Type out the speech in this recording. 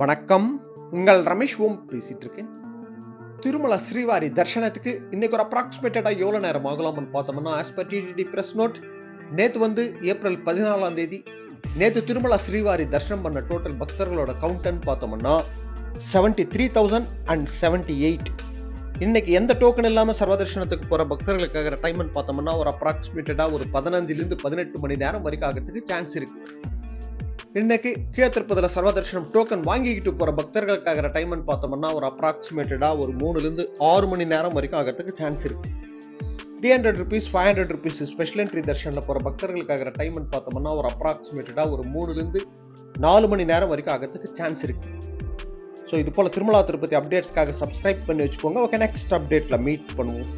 வணக்கம். உங்கள் ரமேஷ் ஓம் பேசிட்டு இருக்கேன். திருமல ஸ்ரீவாரி தர்ஷனத்துக்கு இன்னைக்கு ஒரு அப்ராக்சிமேட்டடா எவ்வளவு நேரம் ஆகலாம்னு பார்த்தோம்னா as per TTD press note நேற்று வந்து ஏப்ரல் பதினாலாம் தேதி நேற்று திருமல ஸ்ரீவாரி தர்ஷனம் பண்ண டோட்டல் பக்தர்களோட கவுண்ட்னு பார்த்தோம்னா seventy three thousand and seventy eight இன்னைக்கு எந்த டோக்கன் இல்லாமல் சர்வதர்ஷனத்துக்கு போகிற பக்தர்களுக்காக டைம்னு பார்த்தோம்னா ஒரு அப்ராக்சிமேட்டடாக ஒரு பதினஞ்சுலேருந்து பதினெட்டு மணி நேரம் வரைக்கும் ஆகிறதுக்கு சான்ஸ் இருக்குது இன்னைக்கு கீழத்திருப்பதில் சர்வதர்ஷனம் டோக்கன் வாங்கிக்கிட்டு போற பக்தர்களுக்காகிற டைம்னு பார்த்தோம்னா ஒரு அப்ராக்சிமேட்டடா ஒரு மூணுலேருந்து ஆறு மணி நேரம் வரைக்கும் ஆகிறதுக்கு சான்ஸ் இருக்கு. Three hundred rupees five hundred rupees special entry தர்ஷனில் போகிற பக்தர்களுக்காகிற டைம்னு பார்த்தோம்னா ஒரு அப்ராக்சிமேட்டடாக ஒரு மூணுலேருந்து நாலு மணி நேரம் வரைக்கும் ஆகிறதுக்கு சான்ஸ் இருக்கு. ஸோ இது போல் திருமலா திருப்பதி அப்டேட்ஸ்க்காக சப்ஸ்கிரைப் பண்ணி வச்சுக்கோங்க. ஓகே நெக்ஸ்ட் அப்டேட்டில் மீட் பண்ணுவோம்.